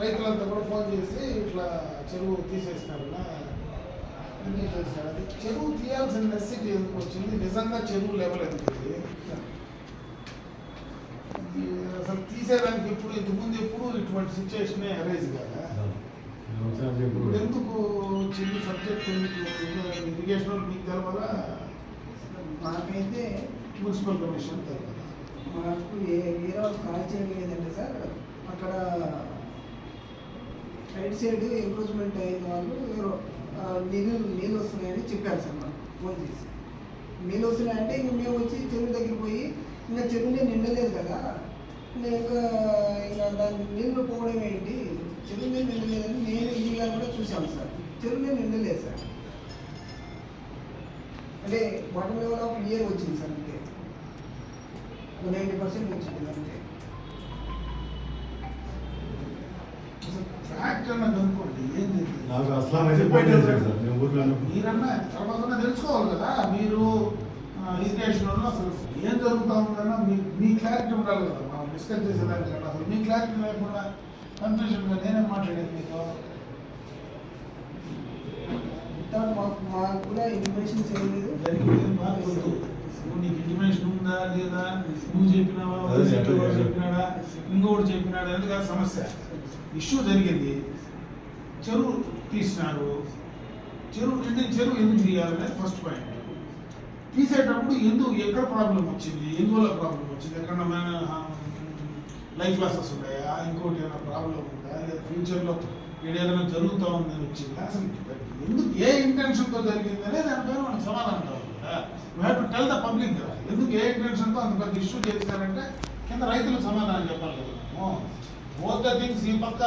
రైతులంతా కూడా ఫోన్ చేసి ఇట్లా చెరువు తీసేసినారు అది చెరువు తీయాల్సిన నెసిటీ ఎందుకు వచ్చింది? నిజంగా చెరువు లెవెల్? ఇది అసలు తీసేదానికి ఎప్పుడు ఇంతకుముందు ఎప్పుడు ఇటువంటి సిచ్యువేషన్ అరైజ్ కదా. ఇప్పుడు ఎందుకు వచ్చింది సబ్జెక్ట్ ఇరిగేషన్ మీకు తెలవాలా మాకైతే మున్సిపల్ కమిషన్ తెలవాలా మాకు ఏ వేరే వాళ్ళు కాల్ చేయడం ఏంటంటే సార్. అక్కడ రైట్ సైడ్ ఎంక్రోచ్మెంట్ అయిన వాళ్ళు నీళ్ళు నీళ్ళు వస్తున్నాయని చెప్పారు సార్ మాకు. ఫోన్ చేసి. నీళ్ళు వస్తున్నాయంటే ఇంక మేము వచ్చి చెరువు దగ్గర పోయి ఇంకా నేను నిండలేదు కదా. ఇంకా ఇంకా దాని నీళ్ళు పోవడం ఏంటి? నేను నిండలేదని నేను ఇల్లుగా కూడా చూశాను సార్. చెరువు నేను నిండలేదు సార్. అంటే బాటమ్ లెవెల్ ఆఫ్ ఇయర్ వచ్చింది సార్ అంతే. నైంటీ పర్సెంట్ వచ్చింది అంతే. అసలు ఫ్యాక్ట్ అన్నది అనుకోండి ఏం జరిగింది? నాకు అస్లాం అయితే ఫోన్ చేశాడు సార్. నేను ఊర్లో ఉన్నప్పుడు. మీరన్నా తర్వాత తెలుసుకోవాలి కదా మీరు ఇరిగేషన్ వల్ల అసలు ఏం జరుగుతా ఉందన్నా మీ మీ క్లారిటీ ఉండాలి కదా. మనం డిస్కస్ చేసేదానికి కదా అసలు మీ క్లారిటీ లేకుండా కన్ఫ్యూజన్గా నేనేం మాట్లాడేది మీతో మాకు మాకు కూడా ఇన్ఫర్మేషన్ చేయలేదు. జరిగింది బాగా గుర్తు. నువ్వు నీకు ఇంటిమేషన్ ఉందా లేదా నువ్వు చెప్పినావా? చెప్పినాడా? ఇంకొకటి చెప్పినాడా అనేది కాదు సమస్య. ఇష్యూ జరిగింది. చెరువు తీసినారు. చెరువు నిండి చెరువు ఎందుకు తీయాలనేది ఫస్ట్ పాయింట్ తీసేటప్పుడు ఎందుకు ఎక్కడ ప్రాబ్లం వచ్చింది? ఎందువల్ల ప్రాబ్లం వచ్చింది? ఎక్కడ లైఫ్ లాసెస్ ఉన్నాయా? ఇంకోటి ఏమైనా ప్రాబ్లం ఉందా? లేదా ఫ్యూచర్లో ఏదైనా జరుగుతూ ఉందని వచ్చిందా? అసలు ఎందుకు ఏ ఇంటెన్షన్తో జరిగిందనే దానిపైన మనకు సమాధానం కావాలి. You have to tell the public కదా? ఎందుకు ఏ ఇంటెన్షన్తో అంత పెద్ద ఇష్యూ చేశారంటే కింద రైతులకు సమాధానం చెప్పాలి కదా? బోత్ ద థింగ్స్ ఈ పక్క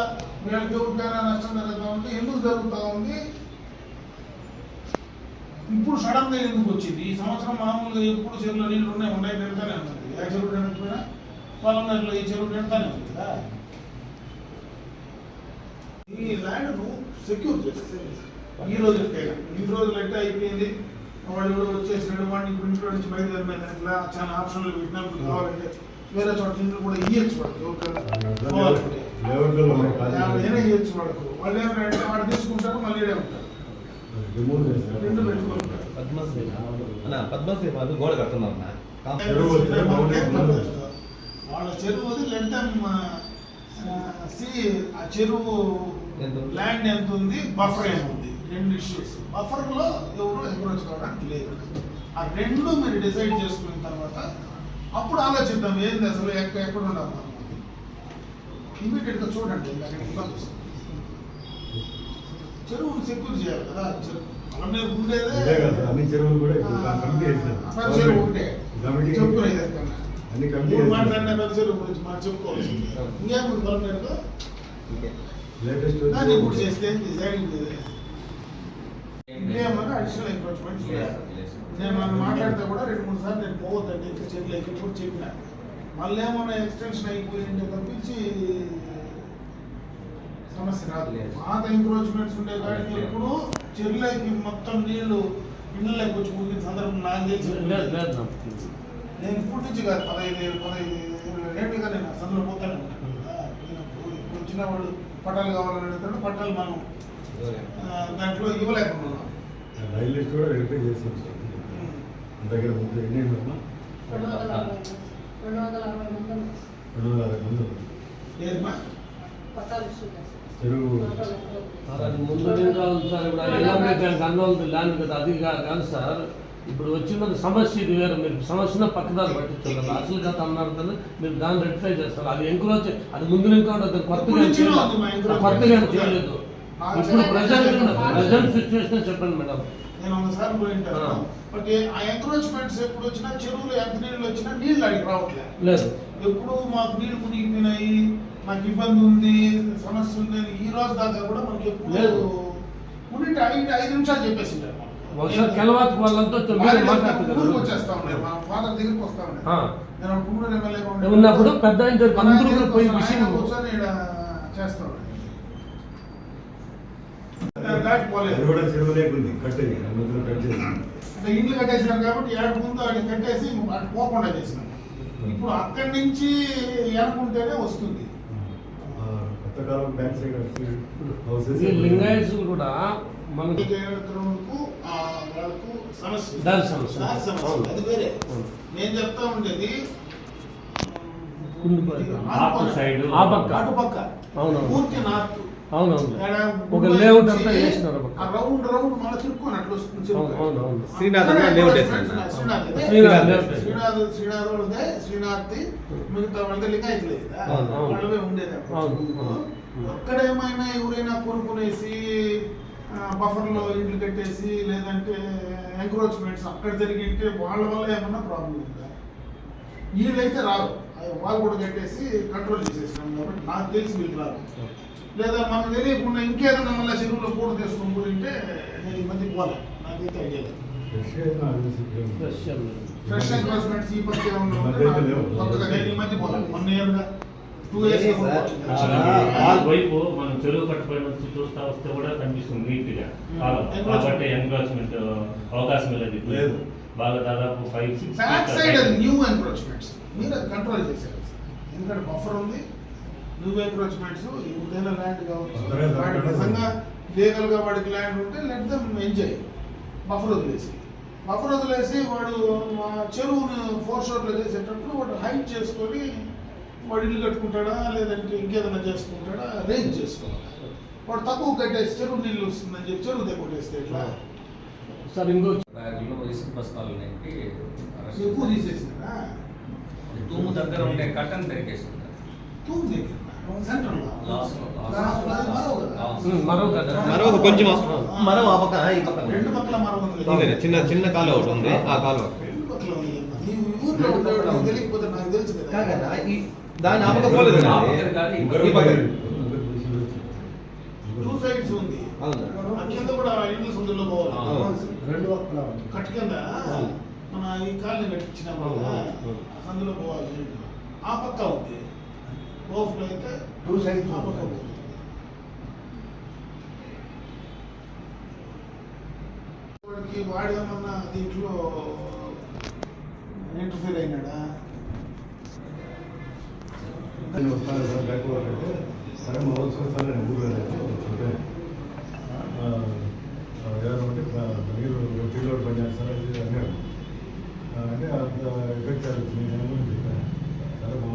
వీళ్ళకి ఎవరికైనా నష్టం జరుగుతూ ఉంది ఎందుకు జరుగుతూ ఉంది? ఇప్పుడు సడన్గా ఎందుకు వచ్చింది? ఈ సంవత్సరం మామూలుగా ఎప్పుడు చెరువులో నీళ్ళు ఉన్నాయి ఉన్నాయి నిండుతానే ఉంటుంది ఏ చెరువు నిండకపోయినా పొలంలో ఈ చెరువు నిండుతానే ఉంది కదా? ఈ ల్యాండ్ను సెక్యూర్ చేస్తే ఈ రోజు ఈ రోజులు లెక్క అయిపోయింది. వాడు ఎవడో వచ్చేసినాడు వాడిని ఇప్పుడు ఇంట్లో నుంచి ఇట్లా చాలా ఆప్షన్లు పెట్టినప్పుడు కావాలంటే వేరే చోట ఇంట్లో కూడా ఇయ్యచ్చు వాడు. ఏమైనా ఇయ్యచ్చు వాడుకు వాళ్ళు ఏమంటే వాడు తీసుకుంటారు మళ్ళీ ఉంటారు. రెండు పెట్టుకుంటారు పద్మశ్రీ వాళ్ళు గోడ కడుతున్నారు. వాళ్ళ చెరువు సి ఆ చెరువు ఎంత ఉంది? ల్యాండ్ ఎంత ఉంది బఫర్ ఏముంది రెండు ఇష్యూస్ బఫర్లో ఎవరు ఎంకరేజ్ కావడానికి లేదు ఆ రెండు మీరు డిసైడ్ చేసుకున్న తర్వాత అప్పుడు ఆలోచిద్దాం ఏంది అసలు ఎక్కడ ఎక్కడ ఉండాలి మనం? ఇమీడియట్గా చూడండి అక్కడ ఇబ్బంది వస్తుంది చెరువును సెక్యూర్ చేయాలి కదా చెరువు. అన్ని చెరువులు కూడా కమిటీ చెరువు ఉంటే. ఎక్కడన్నా. అన్ని కమిటీ. మాట్లాడిన పెద్ద చెరువు గురించి మనం చెప్పుకోవచ్చు ఇంకేం పొలం మీద? ఓకే. లేటెస్ట్ ఇప్పుడు చేస్తే డిజైనింగ్ ఇంకేమన్నా అడిషనల్ ఎంక్రోచ్మెంట్ నేను మనం మాట్లాడితే కూడా రెండు మూడు సార్లు నేను పోవద్దండి ఇంకా చెట్లు ఎక్కి కూడా చెప్పిన మళ్ళీ ఏమన్నా ఎక్స్టెన్షన్ అయిపోయింటే తప్పించి సమస్య రాదు పాత ఎంక్రోచ్మెంట్స్ ఉండే కానీ ఎప్పుడు చెరువులకి మొత్తం నీళ్ళు ఇళ్ళకి వచ్చి ముగిన సందర్భం నాకు తెలిసి నేను ఇప్పుడు నుంచి కాదు పదహైదు పదహైదు ఇరవై నేను అసలు పోతాను ఉంటాను వచ్చిన వాళ్ళు పట్టాలు కావాలని అడుగుతాడు పట్టాలు మనం దాంట్లో ఇవ్వలేకపోతున్నాం. రైల్ లిస్ట్ కూడా వెరిఫై చేస్తాం సార్ మన దగ్గర ముందు ఎన్ని ఉన్నా? రెండు వందల అరవై మంది. చెరువు. సార్ అది ముందు ఏం కావాలి సార్ ఇప్పుడు ఎలాంటి అన్నోళ్ళు కదా అది కాదు సార్ ఇప్పుడు వచ్చినది సమస్య ఇది వేరు. మీరు సమస్యను పక్కదారి పట్టించారు అసలు కథ అన్నారు కదా మీరు దాన్ని రెక్టిఫై చేస్తారు. అది ఎంక్రోచ్ అది ముందు కొత్తగా నుంచి. కొత్తగా ఏం చేయలేదు. ఇప్పుడు ప్రజెంట్ ప్రజెంట్ సిచ్యువేషన్ చెప్పండి. మేడం. నేను ఒకసారి పోయింటాను. బట్ ఆ ఎంక్రోచ్మెంట్స్ ఎప్పుడు వచ్చినా చెరువులు ఎంత నీళ్ళు వచ్చినా నీళ్ళు అడిగి రావట్లేదు లేదు. ఎప్పుడు మాకు నీళ్ళు మునిగిపోయినాయి నాకు ఇబ్బంది ఉంది సమస్య ఉంది ఈ రోజు దాకా కూడా మనకి ఎప్పుడు లేదు. ఉండింటే ఐదు ఐదు నిమిషాలు చెప్పేసింటారు ఒకసారి కెలవాత వాళ్ళంతా వచ్చేస్తా ఉన్నాయి మా ఫాదర్ దగ్గరికి వస్తా ఉన్నాయి ఉండే- ఉన్నప్పుడు పెద్ద అందరూ పోయి విషయం కూర్చొని చేస్తా. కూడా చెరువు లేకుంది కట్టేది మధ్యలో కట్ చేసి అంటే ఇండ్లు కట్టేసినాం కాబట్టి ఏడు ముందు అది కట్టేసి అటు పోకుండా చేసినాం ఇప్పుడు అక్కడి నుంచి ఎనుకుంటేనే వస్తుంది. ఆ, కొత్త కాలం బ్యాక్ సైడ్ లింగాయత్స్ కూడా మనకి వాళ్ళకు సమస్య. అది వేరే. నేను చెప్తా ఉండేది. అటు పక్క. పూర్తి నార్త్. ఒక లేఅవుట్ అంతా రౌండ్ రౌండ్ తిరుక్కొని అట్లా వస్తుంది శ్రీనాథ్ లేఅవుట్ శ్రీనాథ్. శ్రీనాథ్. శ్రీనాథ్. శ్రీనాథ్ మిగతా వాళ్ళది. వాళ్ళవే ఉండేది ఎవరైనా కొనుక్కునేసి బఫర్లో ఇండ్లు కట్టేసి లేదంటే ఎంక్రోచ్మెంట్స్ అక్కడ జరిగింటే వాళ్ళ వల్ల ఏమన్నా ప్రాబ్లం ఉందా? వీళ్ళైతే అవి వాళ్ళు కూడా కట్టేసి కంట్రోల్ చేసేసినాం కాబట్టి నాకు తెలిసి వీళ్ళు రారు. లేదా మనకు తెలియకుండా ఇంకేదైనా మళ్ళీ చెరువులో పూట తీసుకొని పోయింటే నేను ఈ మధ్య పోలే. నాకైతే ఐడియా లేదు. ఫ్రెష్ ఎంక్రోచ్మెంట్స్ ఈ మధ్య నేను ఈ మధ్య పోలే. వన్ ఇయర్గా టూ ఇయర్స్ వైపు మనం చెరువు వచ్చి చూస్తా వస్తే కూడా కనిపిస్తుంది నీట్గా కాలం కాబట్టి ఎంక్రోచ్మెంట్ అవకాశం లేదు. లేదు. బాగా దాదాపు ఫైవ్ సిక్స్ బ్యాక్ సైడ్ అది న్యూ ఎంక్రోచ్మెంట్స్ మీరు అది కంట్రోల్ చేశారు. ఎందుకంటే బఫర్ ఉంది. న్యూ ఎంక్రోచ్మెంట్స్ ఎవరిదైనా ల్యాండ్ కావచ్చు. వాడికి నిజంగా లీగల్గా వాడికి ల్యాండ్ ఉంటే లెట్ దమ్ ఎంజాయ్ బఫర్ వదిలేసి. బఫర్ వదిలేసి వాడు చెరువును ఫోర్ షోర్లో చేసేటప్పుడు వాడు హైట్ చేసుకొని వాడు ఇల్లు కట్టుకుంటాడా? లేదంటే ఇంకేదైనా చేసుకుంటాడా? రేంజ్ చేసుకోవాలి. వాడు తక్కువ కట్టేసి చెరువు నీళ్ళు వస్తుందని చెప్పి చెరువు దగ్గర ఇట్లా సార్ ఇంకో ఎక్కువ. తీసేసినారా? తూము దగ్గర ఉండే కట్టన్ పెరిగేసింది తూము దగ్గర మరో కొంచెం ఆ. పక్క ఈ పక్క చిన్న చిన్న కాలువ ఒకటి ఉంది. ఆ నీకు తెలియకపోతే నాకు తెలుసు కదా. దాని ఆ పక్క పోలేదు ఆ కదండి. పక్కన కాదు, ఈ ఈ పక్క టూ సైడ్స్ ఉంది కింద కూడా ఇండ్ల సందులో పోవాలి. రెండు పక్కల కట్ కింద మన ఈ కాలనీ కట్టించినాం సందులో పోవాలి. ఆ పక్క ఉంది. ఓఫ్లో అయితే టూ సైడ్స్ ఆ పక్క ఉంది వాడేమన్నా దీంట్లో ఇంటర్ఫీర్ అయినాడా? నేను వస్తాను సార్ బ్యాక్ వర్క్ అంటే సరే మా వాళ్ళు చూస్తాను నేను ఊరు అంటే ఏమంటే మీరు టీలో పని చేస్తాను అది అన్నారు. ఆ, అంటే అంత ఎఫెక్ట్ అవుతుంది నేను చెప్పాను. సరే మా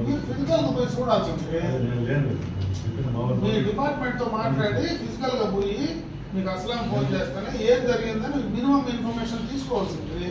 డిపార్ట్మెంట్తో మాట్లాడి ఫిజికల్గా పోయి మీకు అసలు ఫోన్ చేస్తానే ఏం జరిగిందని మినిమం ఇన్ఫర్మేషన్ తీసుకోవాల్సింది.